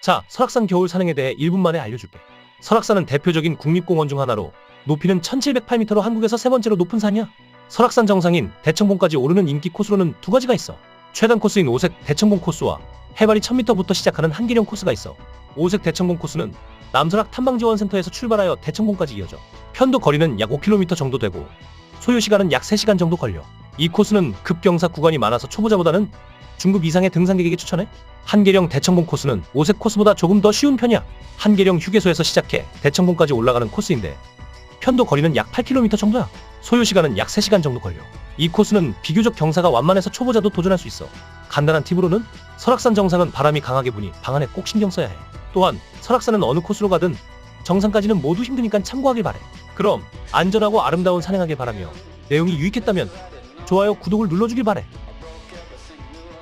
자, 설악산 겨울 산행에 대해 1분 만에 알려줄게. 설악산은 대표적인 국립공원 중 하나로 높이는 1708m로 한국에서 세 번째로 높은 산이야. 설악산 정상인 대청봉까지 오르는 인기 코스로는 두 가지가 있어. 최단 코스인 오색 대청봉 코스와 해발이 1000m부터 시작하는 한계령 코스가 있어. 오색 대청봉 코스는 남설악 탐방지원센터에서 출발하여 대청봉까지 이어져. 편도 거리는 약 5km 정도 되고 소요 시간은 약 3시간 정도 걸려. 이 코스는 급경사 구간이 많아서 초보자보다는 중급 이상의 등산객에게 추천해. 한계령 대청봉 코스는 오색 코스보다 조금 더 쉬운 편이야. 한계령 휴게소에서 시작해 대청봉까지 올라가는 코스인데 편도 거리는 약 8km 정도야. 소요 시간은 약 3시간 정도 걸려. 이 코스는 비교적 경사가 완만해서 초보자도 도전할 수 있어. 간단한 팁으로는 설악산 정상은 바람이 강하게 부니 방 안에 꼭 신경 써야 해. 또한 설악산은 어느 코스로 가든 정상까지는 모두 힘드니까 참고하길 바래. 그럼 안전하고 아름다운 산행하길 바라며 내용이 유익했다면 좋아요, 구독을 눌러주길 바래.